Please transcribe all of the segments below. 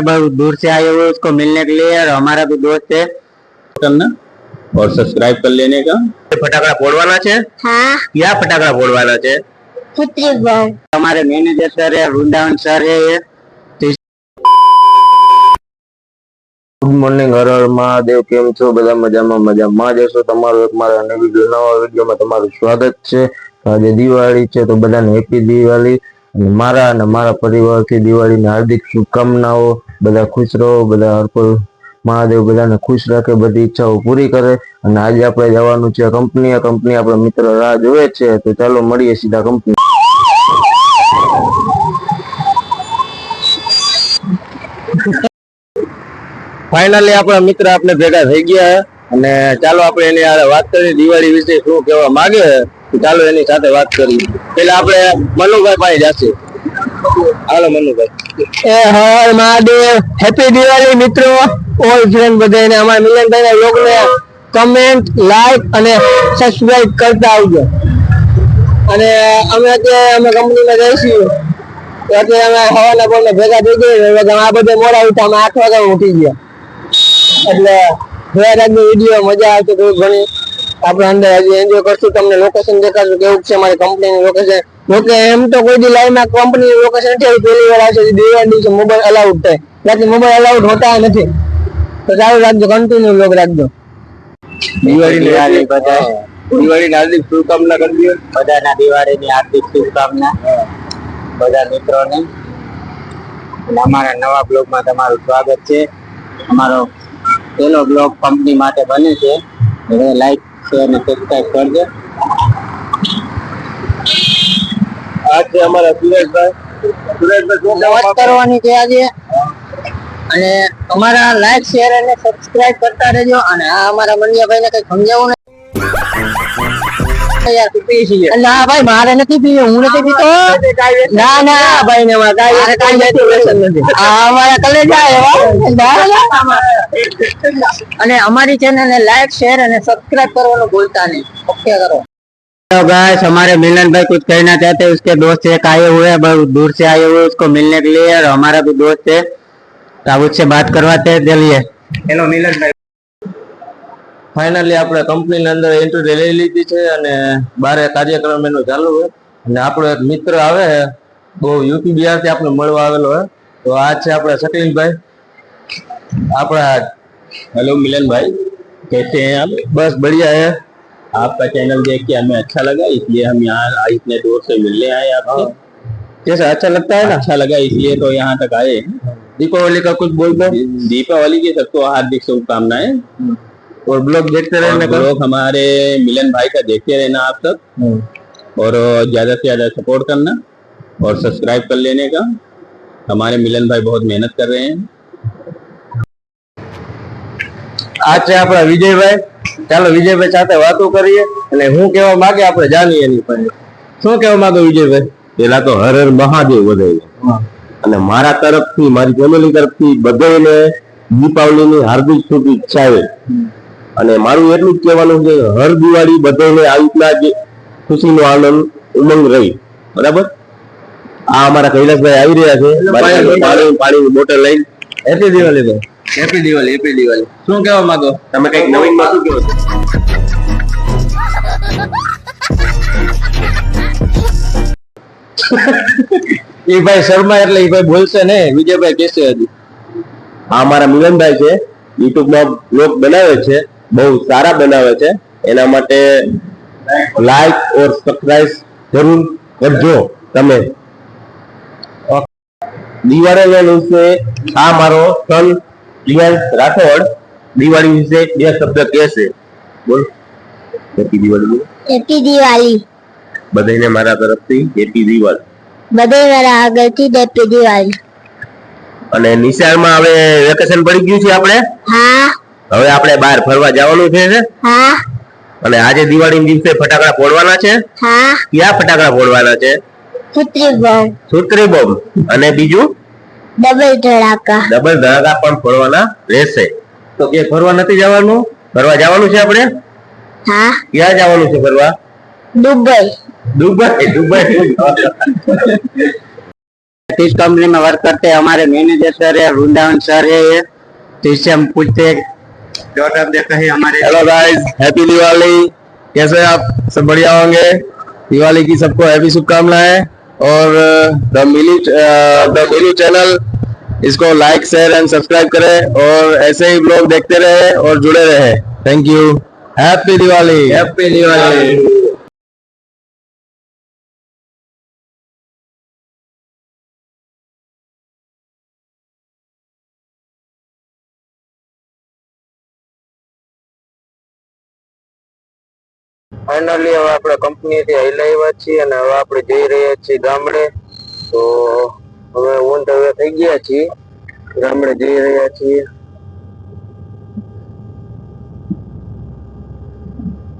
बहुत दूर से आए हुए उसको मिलने के लिए और हमारा भी दोस्त है करना और सब्सक्राइब कर लेने का ફટાકડા ફોડવાના છે हाँ ક્યાં ફટાકડા ફોડવાના છે पुत्री बम हमारे मैनेजर सर है वृंदावन सर है ये ગુડ મોર્નિંગ હર હર મહાદેવ કેમ છો બધા મજામાં મજામાં જ હશો તમારું એક મારા નવી વિડીયો નવા વિડીયોમાં તમારું સ્વાગત છે તો આજે દિવાળી છે તો બધાને હેપી દિવાળી અને મારા અને મારા પરિવારથી દિવાળીની હાર્દિક શુભકામનાઓ બધા ખુશ રહો, બધા હરપલ મહાદેવ બધાને ખુશ રાખે, બધી ઈચ્છાઓ પૂરી કરે. અને આજે આપણે જવાનું છે કંપની કંપની આપણા મિત્ર રાહ જોવે છે, તો ચાલો મળીએ સીધા કંપની. ફાઇનલી આપણા મિત્ર આપણે ભેગા થઈ ગયા અને ચાલો આપણે એની વાત કરીએ. દિવાળી વિશે શું કહેવા માંગે. તો ચાલો એની સાથે વાત કરીએ. પેલા આપણે મનુભાઈ પાસે જશે. હાલો મનુભાઈ. એ હર મહાદેવ. હેપી દિવાળી મિત્રો. ઓલ ફ્રેન્ડ બધાને અમારા મિલનભાઈ ના લોગ ને કમેન્ટ લાઈક અને સબસ્ક્રાઇબ કરતા આવજો. અને અમે અત્યારે અમે કંપનીમાં જઈશું અત્યારે અમે હવાના પોરમાં ભેગા થઈ આ બધે મોડા ઉઠા અમે આઠ વાગે ગયા. એટલે જોયા રાખજો વીડિયો મજા આવશે થોડી ઘણી. આપણે અંદર હજી એન્જોય કરશું. તમને લોકેશન દેખાડશું કેવું છે. મારી કંપનીની લોકેશન જોકે એમ તો કોઈ દી લાઈવમાં કંપની લોકેશન નથી આવી પહેલી વાર આવશે દિવાળી દિવસે મોબાઈલ અલાઉડ થાય. બાકી મોબાઈલ અલાઉડ હોતા નથી. તો ચાલુ રાખજો કન્ટિન્યુ લોક રાખજો. દિવાળીની હાર્દિક બધા દિવાળીની હાર્દિક શુભકામના કરી દો બધાના દિવાળીની હાર્દિક શુભકામના. બધા મિત્રોને. અને અમારા નવા બ્લોગમાં તમારું સ્વાગત છે. અમારો પહેલો બ્લોગ કંપની માટે બને છે. લાઈક શેર અને સબસ્ક્રાઈબ કરજો. આ અમારા સુરેશભાઈ. સુરેશભાઈ કરવાની છે આજે. અને અમારા લાઈક શેર અને સબસ્ક્રાઇબ કરતા રહેજો. અને આ અમારા મનિયાભાઈને કઈ સમજાવું નહીં ના ભાઈ મારે નથી પીવું હું નથી પીતો. ના ના ભાઈ ને અમારા કલેજા અને અમારી ચેનલ ને લાઈક શેર અને સબસ્ક્રાઇબ કરવાનું ભૂલતા નહીં. ઓકે કરો. तो गाइस हमारे मिलन भाई कुछ कहना चाहते हैं उसके दोस्त एक आए हुए हैं बहुत दूर से आए हुए हैं उसको मिलने के लिए और हमारा भी दोस्त है तो अब उससे बात करवाते हैं चलिए हेलो मिलन भाई ફાઇનલી આપણે કંપનીની અંદર એન્ટ્રી લઈ લીધી છે અને બારે કાર્યક્રમ એનો ચાલુ છે અને આપણો એક મિત્ર આવે છે બહુ યુપી બિહારથી આપણે મળવા આવેલો છે તો આ છે આપણા શકીલભાઈ આપણા हेलो मिलन भाई कैसे हैं आप બસ બઢિયા है आपका चैनल देख के हमें अच्छा लगा इसलिए हम यहाँ इतने दूर से मिलने आए आपसे। हाँ। जैसे अच्छा लगता है ना? अच्छा लगा इसलिए तो यहाँ तक आए। दीपावली का कुछ बोल दो। दीपावली की सबको हार्दिक शुभकामनाएँ। और ब्लॉग देखते रहे ब्लॉग हमारे मिलन भाई का देखते रहना आप सब। हाँ। और ज़्यादा से ज़्यादा सपोर्ट करना और सब्सक्राइब कर लेने का। हमारे मिलन भाई बहुत मेहनत कर रहे हैं। आज से आप विजय भाई ચાલો વિજયભાઈ સાથે વાતો કરીએ અને હું કેવા માંગે આપણે જાણીએ એની પાસે શું કેવા માંગે વિજયભાઈ? પેલા તો હર હર મહાદેવ વધારે અને મારા તરફથી મારી ફેમિલી તરફથી બધાને દીપાવલીની હાર્દિક શુભેચ્છા છે અને મારું એટલું જ કહેવાનું છે કે હર દિવાળી બધાને આવી રીતના જ ખુશીનો આનંદ ઉમંગ રહી. બરાબર? આ અમારા કૈલાસભાઈ આવી રહ્યા છે. પાણી પાણીની બોટલ લઈને. હેપી દિવાળી ભાઈ. હેપી દિવાળી હેપી દિવાળી શું કહેવા માંગો? તમે કંઈક નવીનમાં શું કહો એ ભાઈ શર્મા એટલે એ ભાઈ બોલશે ને? વિજયભાઈ કેસે હજી. આ મારા મિલનભાઈ છે. યુટ્યુબમાં બ્લોગ બનાવે છે. બહુ સારા બનાવે છે. એના માટે લાઈક ઓર સબસ્ક્રાઇબ જરૂર કરજો તમે. દિવાળીના દિવસે આ મારો સન પ્રિયાંશ રાઠોડ દિવાળી વિશે બે શબ્દ કહેશે. બોલ. હેપી દિવાળી. હેપી દિવાળી. બધાને મારા તરફથી હેપી દિવાળી. બધે મારા આગળથી હેપી દિવાળી. અને નિશાળમાં હવે વેકેશન પડી ગયું છે આપણે? હા. હવે આપણે બહાર ફરવા જવાનું છે ને? હા. અને આજે દિવાળી દિવસે ફટાકડા ફોડવાના છે? હા. ક્યાં ફટાકડા ફોડવાના છે? સુત્રી બોમ્બ સુત્રી બોમ્બ અને બીજું? ડબલ ધડાકા ડબલ ધડાકા પણ ફોડવાના રહેશે તો કે ફરવા નથી જવાનું ફરવા જવાનું છે આપણે હા ક્યાં જવાનું છે ફરવા દુબઈ દુબઈ દુબઈ इस कंपनी में वर्क करते हैं हमारे मैनेजर सर है वृंदावन सर है ये तो इससे हम पूछते हैं डॉटर देखते हैं हमारे हेलो गाइस हैप्पी दिवाली कैसे हैं आप सब बढ़िया होंगे दिवाली की सबको हैप्पी शुभकामनाएं और the Mili the Mili channel इसको लाइक शेयर एंड सब्सक्राइब करें और ऐसे ही ब्लॉग देखते रहे और जुड़े रहे। Thank you happy Diwali happy Diwali finally હવે આપણે કંપની થી હલાવ્યા છીએ અને હવે આપણે જઈ રહ્યા છીએ ગામડે. તો હવે ઊંધ હવે થઈ ગયા છીએ. ગામડે જઈ રહ્યા છીએ.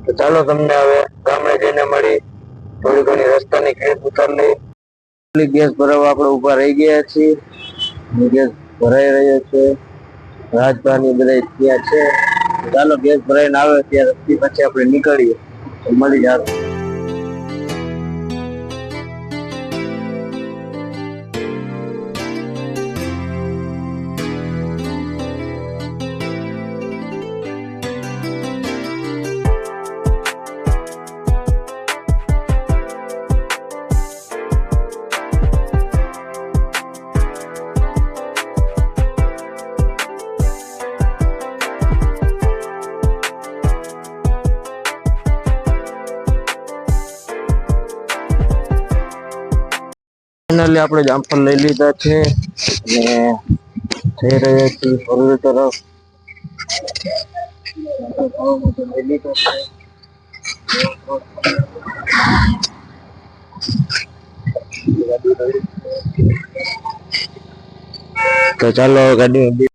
તો ચાલો તમને હવે ગામડે જઈને મળી. થોડી ઘણી રસ્તાની ખેડ ઉતાર લઈ. ગેસ ભરાવા આપણે ઊભા રહી ગયા છીએ. ગેસ ભરાઈ રહ્યો છે. રાજભાની બધા ત્યાં છે. ચાલો ગેસ ભરાઈને આવે ત્યારે પછી આપણે નીકળીએ. મળી જાય ફાઇનલી આપણે જામફળ લઈ લીધા છે અને થઈ રહ્યા છીએ ભરૂચ તરફ. તો ચાલો ગાડી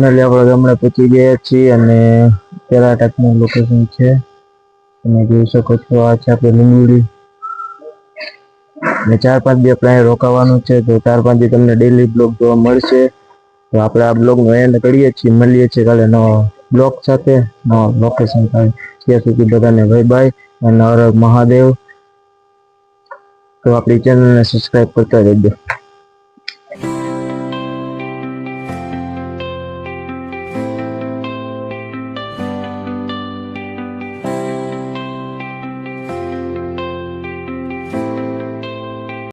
ફાઇનલી આપણે ગામડે પહોંચી ગયા છીએ અને પેલા લોકેશન છે. તમે જોઈ શકો છો, આ છે આપણે લીંબુડી. અને ચાર પાંચ દી આપણે રોકાવાનું છે, તો ચાર પાંચ દી તમને ડેલી બ્લોગ જોવા મળશે. તો આપણે આ બ્લોગનો એન્ડ કરીએ છીએ, મળીએ છીએ કાલે નવા બ્લોગ સાથે, નવા લોકેશન સાથે ત્યાં સુધી બધાને ભાઈ બાય અને હર મહાદેવ. તો આપણી ચેનલને સબસ્ક્રાઈબ કરતા રહેજો.